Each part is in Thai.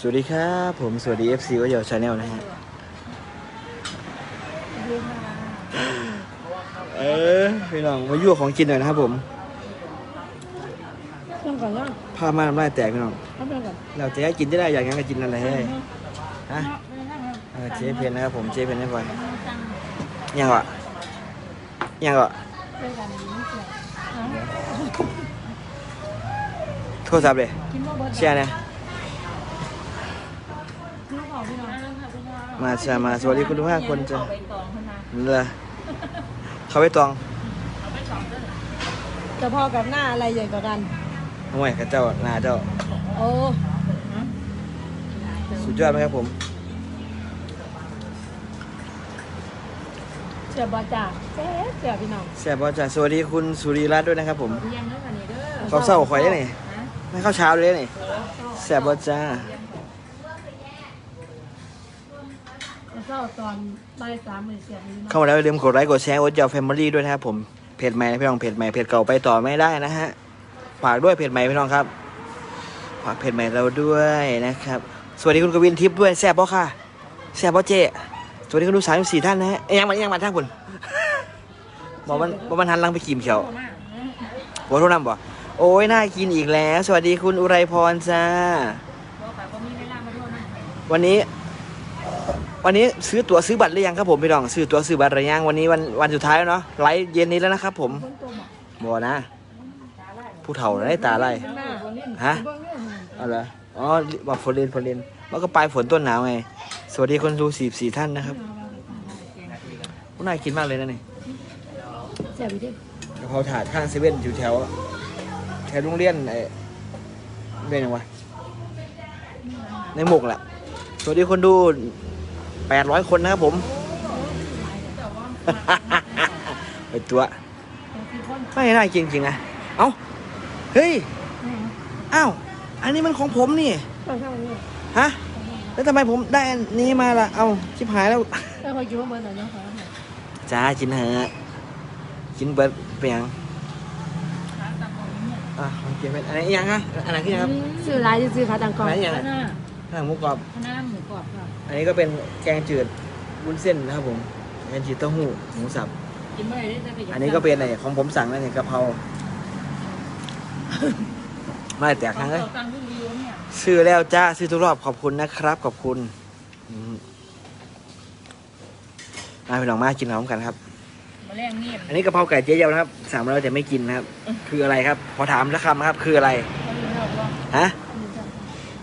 สวัสดีครับ ผมสวัสดี FC ก็เดี๋ยวชาแนลนะฮะเออพี่น้องมายั่วของกินหน่อยนะครับผมต้องก่อนว่าพามาน้ำลายแตกพี่น้องเขาเป็นก่อนเราจะให้กินได้อย่างงั้นก็กินอะไรให้ฮะเออเจ๊เพนนะครับผมเจ๊เพนให้ฟังยังวะยังวะเป็นกันนี้เสียโทรศัพท์เลยกินว่าเบิร์ดแชร์นะ ลูกของพี่น้อง มาชามาสวัสดีคุณทุกท่านคนจะไปตองขึ้นมาเลยเขาไปตองจะพ่อกับหน้าอะไรใหญ่กว่ากันทำไมข้าเจ้าหนาเจ้า โอ้ สุดยอดไหมครับผมเสียบอจ่าเสียเสียพี่น้องแซ่บบอจ่าสวัสดีคุณสุริรัตน์ด้วยนะครับผมเรียนด้วยกันนี่เด้อเขาเศร้าข่อยได้นี่ไม่เข้าเช้าเลยนี่แซ่บบอจ่า เศร้าตอนบ่ายสามหมื่นเสียพี่น้องเข้ามาแล้วอย่าลืมกดไลค์กดแชร์โอ๊ตเจ้าแฟมิลี่ด้วยนะครับผมเพจใหม่นะพี่น้องเพจใหม่เพจเก่าไปต่อไม่ได้นะฮะฝากด้วยเพจใหม่พี่น้องครับฝากเพจใหม่เราด้วยนะครับ สวัสดีคุณกวินทิพย์ด้วยแซ่บบ่ค่ะแซ่บบ่เจสวัสดีคุณดูสามสี่ท่านนะฮะเอ้ยยังมายังมาท่านคุณบอกมันบอกมันหันหลังไปขีมเขียวบอโทษนำบ่โอ้ยน่ากินอีกแล้ว สวัสดีคุณอุไรพรจ้า บอกไปว่ามีเวลามาด้วยนะวันนี้ วันนี้ซื้อตั๋วซื้อบัตรหรือยังครับผมพี่น้องซื้อตั๋วซื้อบัตรหรือยังวันนี้วันวันสุดท้ายแล้วเนาะไลฟ์เย็นนี้แล้วนะครับผมคนตัวหมอนะ ผู้เฒ่าได้ตาไล่ข้างหน้าฮะองเนี่ยเอาเหรอ๋อบอกฝนเรนฝนเรนมันก็ปลายฝนต้นหนาวไง สวัสดีคนดูสี่สี่ท่านนะครับน่ากินมากเลยนะนี่เสียพี่ดิกะเพราถาดข้างเซเว่นอยู่แถวแถวโรงเรียนไอ้เรียนยังวะในหมกแหละสวัสดีคนดู แปดร้อยคนนะครับผมไปตัวพี่คนไม่น่ากินจริงๆนะ เอ้า เฮ้ย อ้าว อันนี้มันของผมนี่ต้องข้างนี้ฮะ แล้วทำไมผมได้อันนี้มาล่ะ เอาชิบหายแล้วแต่คอยคิดว่าเบิร์ดหน่อยเนาะค่ะจ้ากินเถอะกินเบิร์ดไปยังอะของเกียร์เป็นอันนี้ยังฮะอันไหนคือยังครับ ซื้อร้านจะซื้อพาตังกอัอนไหนยังคณะ ข้างหมูกรอบคณะหมูกรอบค่ะอันนี้ก็เป็นแกงจืดวุ้นเส้นนะครับผมแกงจืดเต้าหู้หมูสับ กินเมื่อไหร่ได้จะไปอันนี้ก็เป็นไอ้ของผมสั่งนั่นเองกะเพรา ไม่แตกครั้งเลยตังที่รีวิวเนี่ยซื้อแล้วจ้าซื้อทุกรอบขอบคุณนะครับ ขอบคุณอืมมาพี่น้องมากินพร้อมกันครับ มาแรงเงียบอันนี้กะเพราไก่เจ๊เยาวนะครับสั่งมาแล้วแต่ไม่กินนะครับ คืออะไรครับ พอถามแล้วคำนะครับ คืออะไรฮะ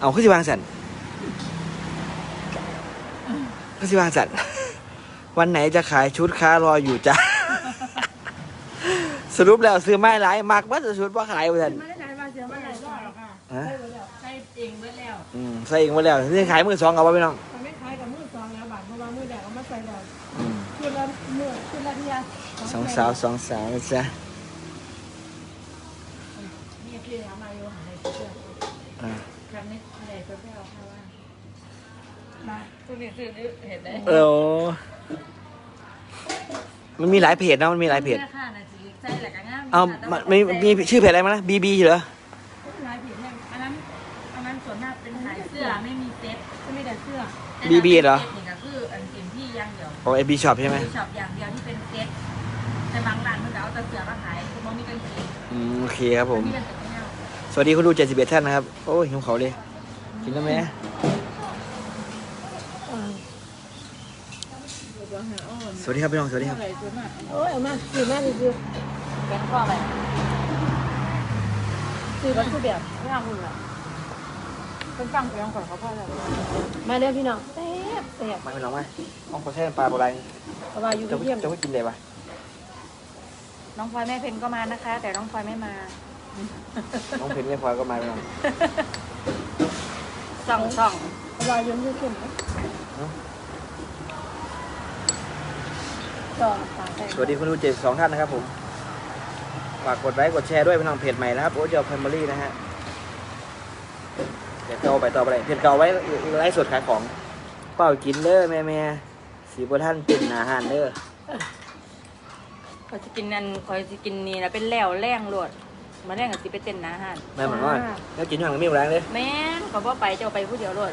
เอาขึ้นสิวางสัน ขึ้นสิวางสันวันไหนจะขายชุดค้ารออยู่จ้าสรุปแล้วซื้อไม่หลายมักว่าจะชุดว่าขายเหมือนกันไม่ได้ไหนมาเสียมาไหนก็ค่ะฮะใช้เองเบิดแล้วอืมใส่เองมาแล้วนี่ขายมือสองเอาไว้พี่น้องมันไม่คล้ายกับมือสองแล้วบาทเพราะว่ามือแดกเอามาใส่แล้วอืมคือละมือคือละเทียสองสาวสองสาวนะจ๊ะนี่คือทำมาอยู่หาในเสื้ออ่าครั้งนี้อะไรก็ไม่เอาค่ะว่า มาตัวนี้ซื้อเห็นได้เออ มันมีหลายเพจนะมันมีหลายเพจค่ะนะจีใช่แหละก็งามเอามันมีมีชื่อเพจอะไรมานะบีบีเหรอลายผิดเนี่ยอันนั้นอันนั้นส่วนมากเป็นขายเสื้อไม่มีเซ็ตจะมีแต่เสื้อบีบีเหรอ นี่ก็คืออันเต็มที่อย่างเดียวโอเอบีช็อปใช่ไหมช็อปอย่างเดียวที่เป็นเซ็ตแต่บางร้านมันก็เอาแต่เสื้อมาขายคือมันมีกางเกงอืมโอเคครับผม มีกางเกงไม่เอาสวัสดีคุณดู71ท่านนะครับ โอ้ยหิวเขาเลยกินแล้วไหม ส วัสดีครับพี่น้องสวัสดีครับอะไรส่วนมากโอ้ยเอามาซื้อมาซื้อเป็นข้ออะไรซื้อวัตถุแบบไม่เอาคุณหรอเป็นฟังไปลองก่อนเขาพ่อแล้วมาเด้อพี่น้องแซ่บแซ่บมาพี่น้องมาเอาขอแช่น้ำปลาโบราณเพราะว่าอยู่จะเยี่ยมจะไม่กินเลยปะน้องพลอยแม่เพนก็มานะคะ แต่น้องพลอยไม่มา น้องเพนไม่พลอยก็มาพี่น้องส่องส่องเพราะว่าอยู่ที่เข้มต่อปา กแตกสวัสดีคุณดู72ท่านนะครับผม ฝากกดไลค์กดแชร์ด้วยพี่น้องเพจใหม่นะครับโอ้เจ้าแฟมิลี่นะฮะเพจเก่าไปต่อไปเลยเพจเก่าไว้ไลฟ์สดขายของ เป้ากินเด้อแม่แม่สีบัวท่านเป็นอาหารเด้อเขาจะกินนั่นคอยจะกินนี่นะเป็นแล้วแรงโลดฮมาแรงกับสิไปเต้นหนาห้านแม่เหมือนว่าแล้วกินอย่างไม่มีแรงเลยแม่นเขาบ่ไปเจ้าไปผู้เดียวรถ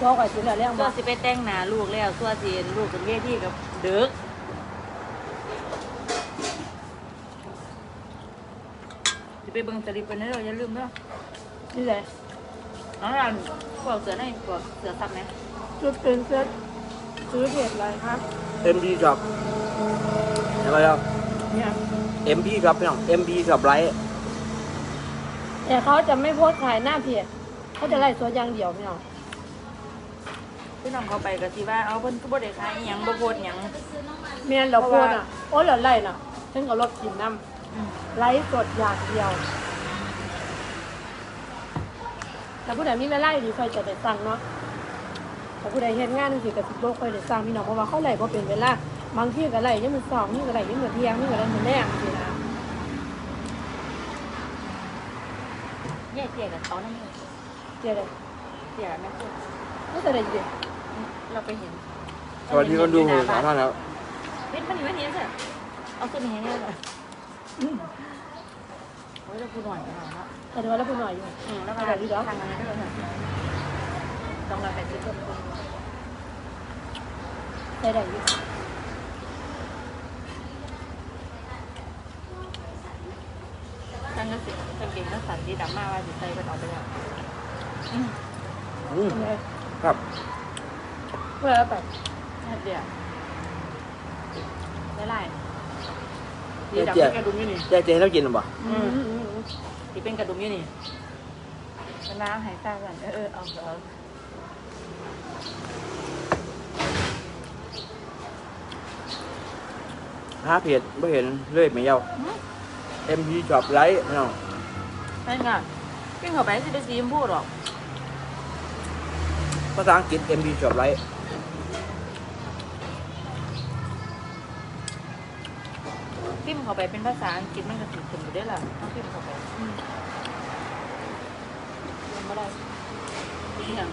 บอกก่อนสิเหลือเรื่องตับ่วสิไปแต่งหนาลูกแล้วตัวสิลูกเป็นเวทีกับเด็กสิไปเบิ่งสลิปเป็นเด้ออย่าลืมเด้อนี่แหละน้องรันพวกเสือในพวกเสือซับไหมจุดเป็นเสื้อซื้อเพจอะไรคะเอ็มพีช็อปใช่ไหมครับ เนี่ยเอ็มพีช็อปพี่น้องเอ็มพีช็อปไลท์แต่เขาจะไม่โพสต์ขายหน้าเพจเขาจะไล่สวนอย่างเดียวพี่น้อง พี่น้องเขาไปก็สิว่าเอาเพิ่นก็บ่ได้ขายอิหยังบ่โพสต์หยัง เมียนเราโพสต์อะ โอ้เหลือไล่น่ะฉันก็ลดกินน้อืมำไลฟ์สดอย่างเดียว แต่ผู้ใดมีเวลาดีค่อยจะได้สั่งเนาะแต่ผู้ใดเฮ็ดงานจังซี่ก็สิบ่ค่อยได้สั่งพี่น้องเพราะว่าเขาไล่บ่เป็นเวลาบางทีก็ไล่ยังมื้อสองนี่ก็ไล่ยังมื้อเที่ยงนี่ก็ไล่มื้อแรงจังซี่นะแย่เจียกับเขานั่นเองเดี๋ยวเดี๋ยวเจียแม่พูดนี่จะได้ยิน เราไปเห็นสวัสดีคนดูสามท่านครับเฮ็ดมันนี่มันนี่สิเอาตัวนี้ให้เนี่ยเลยโอ้ยเราพูดหน่อยกันหน่อยเนาะแต่เดี๋ยวเราพูดหน่อยอยู่อืมแล้วก็ทางนั้นก็เลยต้องเราไปซื้อตัวนึงได้ได้อยู่ทางนั้นสิกางเกงนักสันดีดำมากว่าสิใส่ไปต่อไปแล้วอืมเลยครับ เมื่อไปนั่นเดียวได้ไรดีดำเป็นกระดุมอยู่นี่แจ๊เจ๊เรากินหรือเปล่าอืมอืมอืมที่เป็นกระดุมอยู่นี่มันน้ำหายใจกันเออเออเอาเอาหาเพจไม่เห็นเลยไม่เยาเอ็มพีช็อปไลท์พี่น้องนั่นไงปิ้งเข้าไปสิเป็นสีชมพูหรอกภาษาอังกฤษเอ็มพีช็อปไลท์ พิมพ์เข้าไปเป็นภาษาอังกฤษมันก็ถึงถึงอยู่ได้ล่ะต้องพิมพ์เข้าไปยังไม่ได้ที่ยัง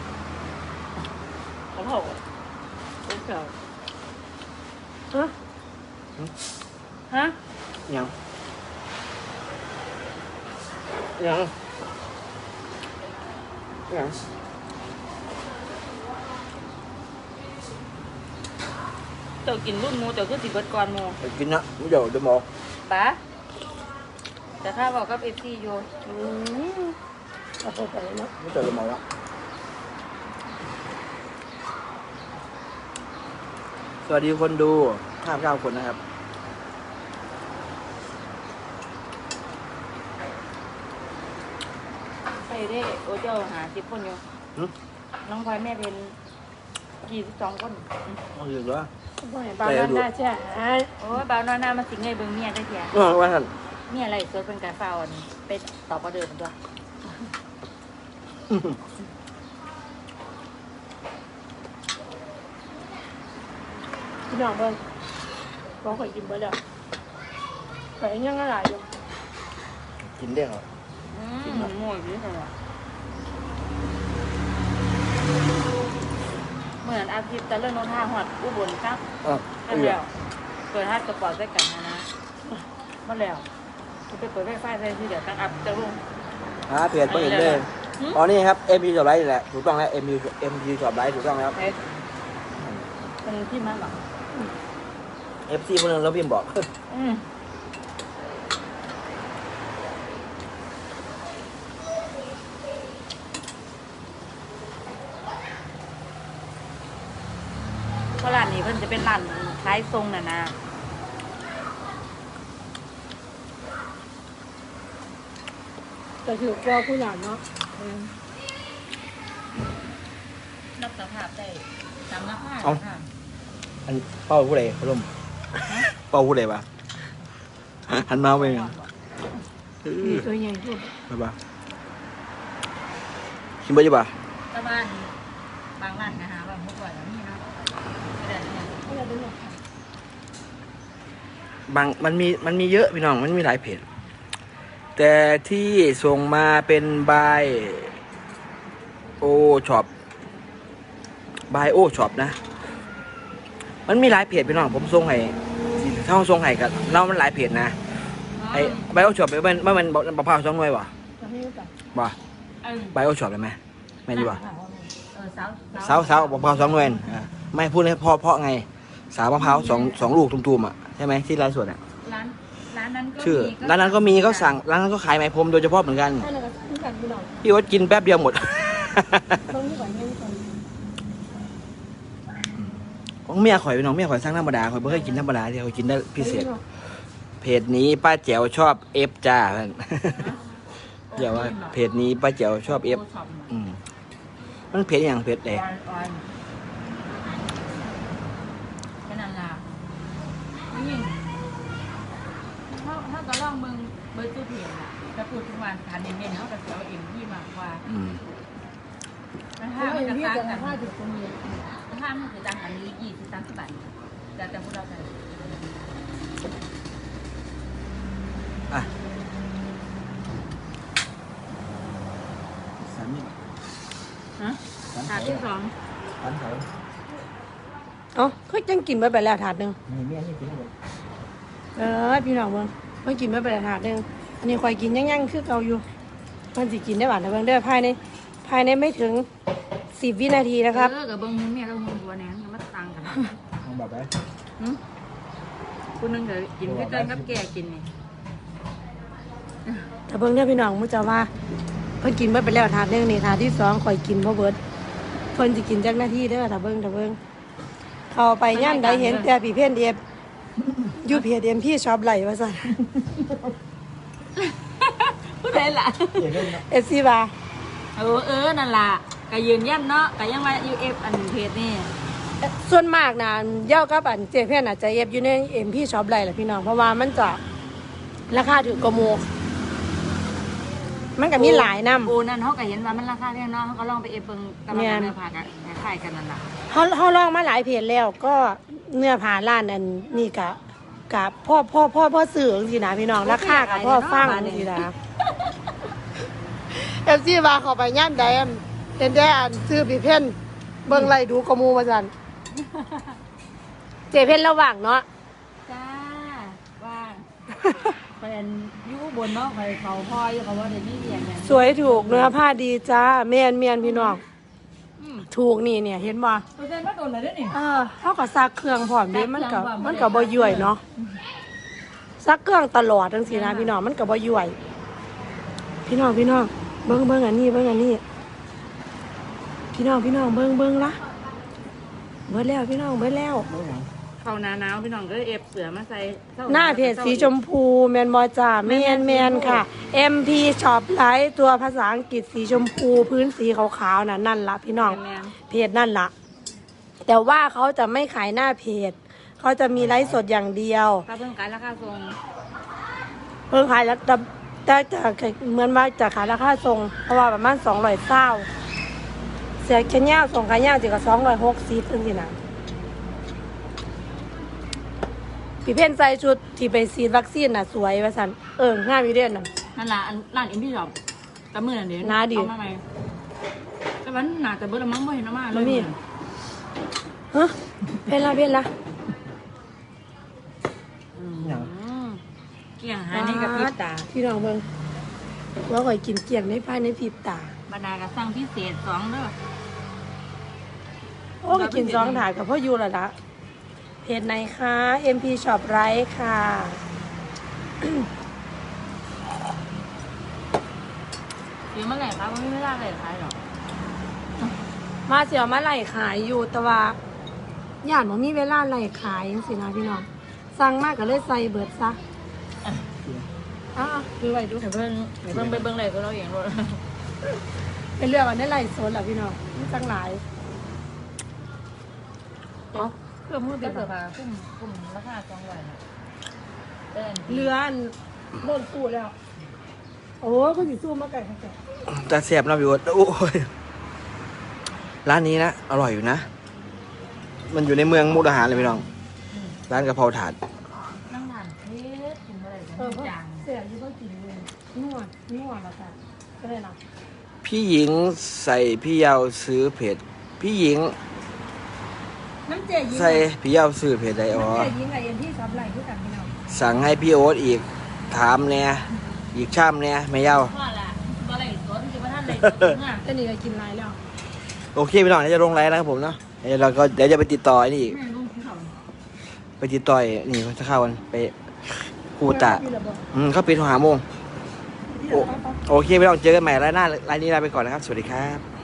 เขาบอกโอ้เก่าฮะฮะยังยังยัง เจ้ากินรุ่นหมูเจ้าคือสิเบิดก่อนหมู ไปกินนะไม่เดี๋ยวเดี๋ยวหมอกป้าแต่ถ้าบอกกับเอฟซีอยู่อืมเอาไปไปเนาะไม่เจอเดี๋ยวหมอกแล้วสวัสดีคนดูห้าเก้าคนนะครับไปได้โอ้เจ้าหาสิบคนอยู่ หึ น้องพลอยแม่เป็น กี่สิบสองคนเอาอยู่ด้วยบ่ให้บ้านนั้นได้ใช่ไหมโอ้ยบ่าวนอนหน้ามาสิงเงยเบิ่งเมียได้เถียเออว่าท่านเมียอะไรสวยเป็นการฟ้าอ่อนไปตอบประเดิมตัวพี่น้องเบิ่งบอกข่อยกินเบิดแล้วไปยังอะไรอยู่กินได้เหรออืมหมูหมูอยู่ที่ไหน เหมือนอาทิตย์จะเริ่มนนท่าหอดอุบลครับอะนั่นแล้วเปิดฮัทกระเป๋าใส่กันนะนะมาแล้วจะไปเปิดไฟฟ้าใส่ที่เดี๋ยวตั้งอัพจะรุ่ง หาเพจไม่เห็นเลยหืม อ๋อนี่ครับ MP ช็อปไลท์นี่แหละถูกต้องแล้ว MP MP ช็อปไลท์ถูกต้องแล้ว เอ๊ะเป็นที่มันเหรอ FC คนหนึงแล้วพิมพ์บอก อืม ราะร้านนี้เพิ่นจะเป็นร้านขายทรงน่ะนะแต่ถือว่าผู้หลานเนาะรับสภาพได้จำรับผ้าเอ้าอันเป้าผู้ใดพะลมเป้าผู้ใดปะหันมาไปยังเออตัวใหญ่สุดไปปะกินบ่อยปะตะบ้านบางร้านนะฮะบางพวกว่าอย่างนี้เนาะไม่ได้ เนี่ยไม่ได้ด้วยบางมันมีมันมีเยอะพี่น้องมันมีหลายเพจแต่ที่ส่งมาเป็นบายโอช็อปบายโอช็อปนะ มันมีหลายเพจพี่น้องผมส่งให้ที่เท่าส่งให้กับเรามันหลายเพจนะอืไอ้ใบโอช็อปมันมันมันมะพร้าวสองหน่วยบ่จะให้รู้จักบ่เออใบโอช็อปได้ไหมแม่นดีบ่เออสาวสาวสาวมะพร้าวสองหน่วยอะไม่พูดให้พ่อเพราะไง สาวมะพร้าวสองสองลูกตุ่มๆอะใช่ไหมที่ไร่สวนอะร้านร้านนั้นก็ชื่อมีร้านนั้นก็มีเขาสั่งร้านนั้นก็ขายไหมพรมโดยเฉพาะเหมือนกันให้เราก็รู้จักพี่น้องพี่ว่ากินแป๊บเดียวหมดต้องรู้ก่อนเรื่องก่อนของเมียข่อยพี่น้องเมียข่อยสร้างธรรมดาข่อยไม่เคยกินธรรมดาที่ข่อยกินได้พิเศษ เพจนี้ป้าแจ๋วชอบเอฟจ้าเพื่อนเดี๋ยวว่าเพจนี้ป้าแจ๋วชอบเอฟโช็อปอืมมันเพจอย่างเพจแดออนออนแค่นั้นล่ะ นี่ถ้าถ้าก็ลองมึงเบอร์ตู้เพจอะจะพูดทุกวันทานเน้นๆเขาก็เสียวเอ็มที่มากกว่าอืมแล้วเพถ้าราะว่ามันอย่างจะพี่ต่างจะกันผ้าถึงตรงนี้ถ้ามันจะต่างกันนี้ยี่สิบสามสิบบาทแต่แต่พวกเราจะอะสามนี่ฮะสามถาดที่สองสามเขา เอ๋อเขาจังกินไปไปแล้วถาดหนึ่งมีเมียนี่กินหมดเออพี่น้องเบิ่งเพิ่งกินไปไปแล้วถาดหนึ่งอันนี้คอยกินยังๆคือเก่าอยู่มันสิกินได้หวานนะเบิ่งเด้อภายในภายในไม่ถึงสิบวินาทีนะครับเออกับเบิ้งมุมเนี่ยเรามุมบัวแหนก็มาต่างกันของแบบไหนหืมคุณนึงเดี๋ยวกินพี่เติ้ลกับแกกินนี่แต่เบิ่งเด้อพี่น้องมุจะว่าเพิ่นกินไปไปแล้วถาดหนึ่งนี่ถาดที่สองคอยกินเพราะเบิดเพิ่นสิกินจักนาทีเด้อถ้าเบิ่งถ้าเบิ่ง เข้าไปย่านใดเห็นแต่พี่เพ่นเอฟอยู่เพจเอ็มพี่ชอบไหลว่าซั่นพูดได้ล่ะเอฟซีบาเออเออนั่นล่ะก็ยืนยันเนาะก็ยังว่ายูเอฟอันเพจนี่ส่วนมากนะเย่ากับอันเจเพ่นอาจจะเอฟอยู่ในเอ็มพี่ชอบไหลแหละพี่น้องเพราะว่ามันจะราคาถือกว่าหมู มันก็มีหลายน้ำปูนั่นเขาก็เห็นว่ามันราคาแพงเนาะเขาก็ลองไปเอฟเบิ้งตลาดเนื้อผ้ากันคล้ายๆกันนั่นล่ะเขาเขาลองมาหลายเพจแล้ว ก็เนื้อผ้าร้านอันนี่กะกะพ่อพ่อพ่อพ่อสื่อสินะพี่น้องราคากับพ่อฟังสินะ เอฟซีบาเข้าไปย่านแดมเห็นได้อันซื้อปีเพ่นเบิ่งไรดูกระมูมาจันเจเพ่นระหว่างเนาะจ้าว่า เป็นยูบนเนาะไปเขาพ่ออยู่เขาว่าเดี๋ยวนี้เรียนอย่างสวยถูกเนื้อผ้าดีจ้าเมียนเมียนพี่น้องอืมถูกนี่เนี่ย เห็นบ่เปอร์เซ็นต์ว่าโดนอะไรด้วยนี่ เออเท่ากับซักเครื่องพร้อมเด้มันก็ซักเครื่องพร้อมมันก็บ่ย่วยเนาะซักเครื่องตลอดจังซี่นะพี่น้องมันก็บ่ย่วย พี่น้องพี่น้องเบิ่งเบิ่งอันนี้เบิ่งอันนี้ พี่น้องพี่น้องเบิ่งเบิ่งละเบิดแล้วพี่น้องเบิดแล้ว เขาหนาหนาวพี่น้องก็เอฟเสือมาใส่หน้าเพจสีชมพูแมนบอจ่าแมนแมนค่ะ MP Shop ไลท์ตัวภาษาอังกฤษสีชมพูพื้นสีขาวๆน่ะนั่นละพี่น้อง แมนเพจนั่นละแต่ว่าเขาจะไม่ขายหน้าเพจ เขาจะมีไลฟ์สดอย่างเดียวถ้าเพิ่งขายราคาทรงเพิ่งขายแล้วแต่แต่จะเหมือนว่าจะขายราคาทรงเพราะว่าประมาณสองร้อยเศร้าเสียแค่เนี้ยส่งขายยจิกับสองร้อยหกสิบซึ่งสินะ พี่เพ่นใส่ชุดที่ไปฉีดวัคซีนน่ะสวยว่าสันเอองามอยู่เด่นน่ะ นั่นล่ะอันร้านเอ็มพี่ชอบกับมือนั่นเดี๋ยวหน้าดีเอามาใหม่แต่วันหนาแต่เบิร์ดละมั้งไม่เห็นเอามาเลยบ่มีฮะเพ่นละเพ่นละอืมเกี่ยงหานี่กับพริบตาพี่น้องเบิ่งว่าข่อยกินเกลียงในภายในพริบตา บรรดากับสั่งพิเศษสองเด้อ โอ้ก็กินสองถาดกับพ่อยูและละ เพจไหนคะ MP Shop ไรค่ะเดี๋ยวเมื่อไหร่คะมันไม่ได้เลยขายหรอกมาเสียวมาไหลขายอยู่แต่ว่าย่านผมมีเวลาไหลขายจังสินะพี่น้อง สั่งมากก็เลยใส่เบิดซะอ้าวคือไว้ดูเดี๋ยวเพิ่งเดี๋ยวเพิ่งไปเบิ้งเลยก็เราเองรถเป็นเรื่องอันนี้ไหลโซนแล้วพี่น้องมีจังหลายเอ๋อ เพื่อมือก็เป็นเสือผ้าคุ้มคุ้มราคาสองร้อยนะเป็นเรืออันโดนสู้แล้ว โอ้ก็อยู่สู้มาไก่ค่ะแต่เสียบนะพี่วดโอ้ยร้านนี้นะ อร่อยอยู่นะ มันอยู่ในเมืองมุกดาหารเลยพี่น้อง ร้านกะเพราถาดนั่งทานเพชรกินอะไรกันเออเพราะจางเสียอยู่ต้องกินเลยนวดนวดแล้วกันก็เลยนะพี่หญิงใส่พี่เยาวซื้อเผ็ด พี่หญิง น้ำเจยิ้มใส่พี่เยาวซื้อเผ็ดใดอ๋อน้ำเจยิ้มกับเอ็นที่ซับไหลด้วยกันพี่น้องสั่งให้พี่โอ๊ตอีกถามเนี่ยอีกชามเนี่ยไม่ยาวว่าละบ่อะไรสวนจะมาท่านเลยสวนแต่นี่ก็กินไรแล้วโอเคพี่น้องเดี๋ยวจะลงไลน์นะครับผมเนาะเดี๋ยวเราก็เดี๋ยวจะไปติดต่อไอ้นี่อีกแม่ลุงที่เขาไปติดต่อไอ้นี่เขาจะเข้ากันไปคูตะพี่ระบอกอืมเขาปิดหัวหาโมงพี่โอ้ระบอกโอเคพี่น้องเจอกันใหม่ไลน์หน้าไลน์นี้ลาไปก่อนนะครับ สวัสดีครับ